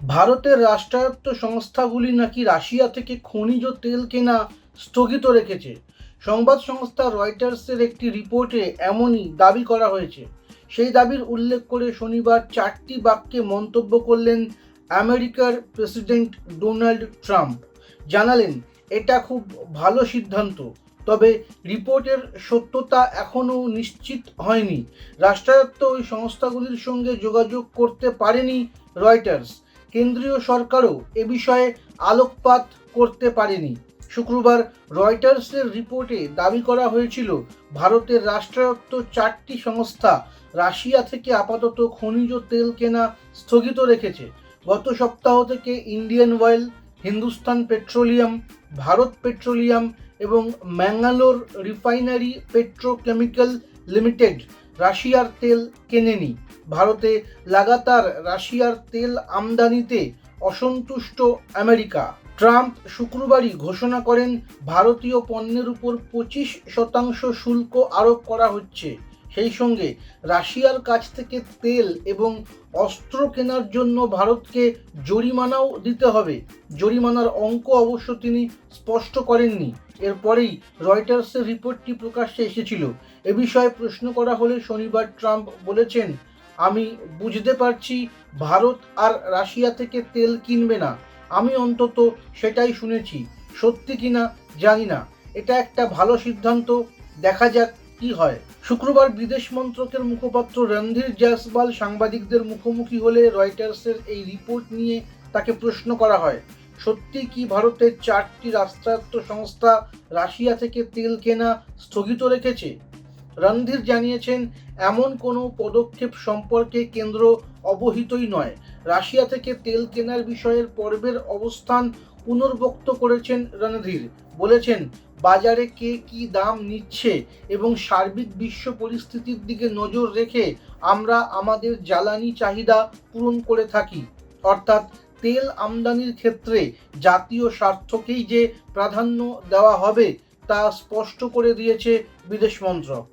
ভারতের রাষ্ট্রায়ত্ত সংস্থাগুলি নাকি রাশিয়া থেকে খনিজ তেল কেনা স্থগিত রেখেছে। সংবাদ সংস্থা রয়টার্সের একটি রিপোর্টে এমনই দাবি করা হয়েছে। সেই দাবির উল্লেখ করে শনিবার চারটি বাক্যে মন্তব্য করলেন আমেরিকার প্রেসিডেন্ট ডোনাল্ড ট্রাম্প। জানালেন, এটা খুব ভালো সিদ্ধান্ত, তবে রিপোর্টের সত্যতা এখনও নিশ্চিত হয়নি। রাষ্ট্রায়ত্ত ওই সংস্থাগুলির সঙ্গে যোগাযোগ করতে পারেনি রয়টার্স। কেন্দ্রীয় সরকারও এ বিষয়ে আলোকপাত করতে পারেনি। শুক্রবার রয়টার্সের রিপোর্টে দাবি করা হয়েছিল, ভারতের রাষ্ট্রায়ত্ত চারটি সংস্থা রাশিয়া থেকে আপাতত খনিজ তেল কেনা স্থগিত রেখেছে। গত সপ্তাহ থেকে Indian oil, Hindustan petroleum, Bharat petroleum এবং ম্যাঙ্গালোর রিফাইনারি পেট্রোকেমিক্যাল লিমিটেড রাশিয়ার তেল কেনেনি ভারতে লাগাতার রাশিয়ার তেল আমদানিতে অসন্তুষ্ট আমেরিকা। ট্রাম্প শুক্রবারই ঘোষণা করেন, ভারতীয় পণ্যের উপর পঁচিশ শতাংশ শুল্ক আরোপ করা হচ্ছে। সেই সঙ্গে রাশিয়ার কাছ থেকে তেল এবং অস্ত্র কেনার জন্য ভারতকে জরিমানাও দিতে হবে। জরিমানার অঙ্ক অবশ্য তিনি স্পষ্ট করেননি। এরপরেই রয়টার্সের রিপোর্টটি প্রকাশ্যে এসেছিল। এ বিষয়ে প্রশ্ন করা হলে শনিবার ট্রাম্প বলেছেন, আমি বুঝতে পারছি ভারত আর রাশিয়া থেকে তেল কিনবে না। আমি অন্তত সেটাই শুনেছি। সত্যি কিনা জানি না। এটা একটা ভালো সিদ্ধান্ত। দেখা যাক কি হয়? শুক্রবার বিদেশ মন্ত্রকের মুখপাত্র রণধীর জয়সওয়াল সাংবাদিকদের মুখোমুখি হলে রয়টার্সের এই রিপোর্ট নিয়ে তাকে প্রশ্ন করা হয়। সত্যি কি ভারতের চারটি রাষ্ট্রায়ত্ত সংস্থা রাশিয়া থেকে তেল কেনা স্থগিত রেখেছে? রণধীর জানিয়েছেন, এমন কোনো পদক্ষেপ সম্পর্কে কেন্দ্র অবহিতই নয়। রাশিয়া থেকে তেল কেনার বিষয়ের পর্বের অবস্থান পুনর্ব্যক্ত করেছেন রণধীর। বলেছেন, বাজারে কে কি দাম নিচ্ছে এবং সার্বিক বিশ্ব পরিস্থিতির দিকে নজর রেখে আমরা আমাদের জ্বালানি চাহিদা পূরণ করে থাকি। অর্থাৎ তেল আমদানির ক্ষেত্রে জাতীয় স্বার্থকেই যে প্রাধান্য দেওয়া হবে তা স্পষ্ট করে দিয়েছে বিদেশ মন্ত্রক।